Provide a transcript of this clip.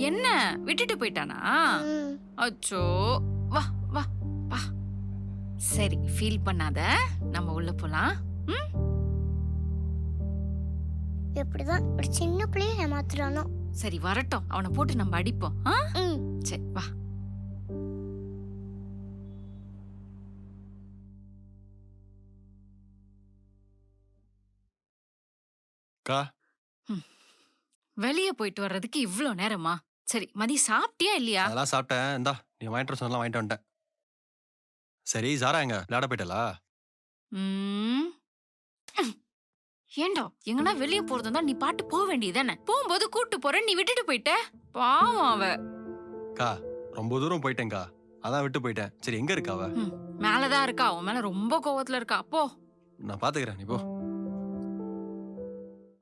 என்ன? விட்டுட்டு போயிட்டானா? அச்சோ. வா வா வா. சரி ஃபீல் பண்ணாத. நம்ம உள்ள போலாம். ம்? எப்படிதான் ஒரு சின்ன பிள்ளைய ஏமாத்துறானோ. சரி வரட்டும். அவனை போட்டு நம்ம அடிப்போம். ஆ? ம். சரி வா. வெளியே போயிட்டு வர்றதுக்கு இவ்ளோ நேரமா? சரி மதி சாப்பிட்டியா இல்லையா? அதெல்லாம் சாப்பிட்டேன். இந்தா நீ வாங்கிட்டு வர சொன்னலாம் வாங்கிட்டு வந்துட்டேன். சரி சாரா எங்க? விளையாட போயிட்டலா? ம். ஏண்டா எங்கன்னா வெளியே போறதா நீ பாட்டு போக வேண்டியதானே போகும்போது கூட்டு போற நீ விட்டுட்டு போயிட்ட? பாவம் அவ. அக்கா ரொம்ப தூரம் போயிட்டேன்க்கா. அதான் விட்டு போயிட்டேன். சரி எங்க இருக்கா அவ? மேலதான் இருக்கா. அவன் மேல ரொம்ப கோவத்துல இருக்கா. போ. நான் பாத்துக்கிறேன். நீ போ.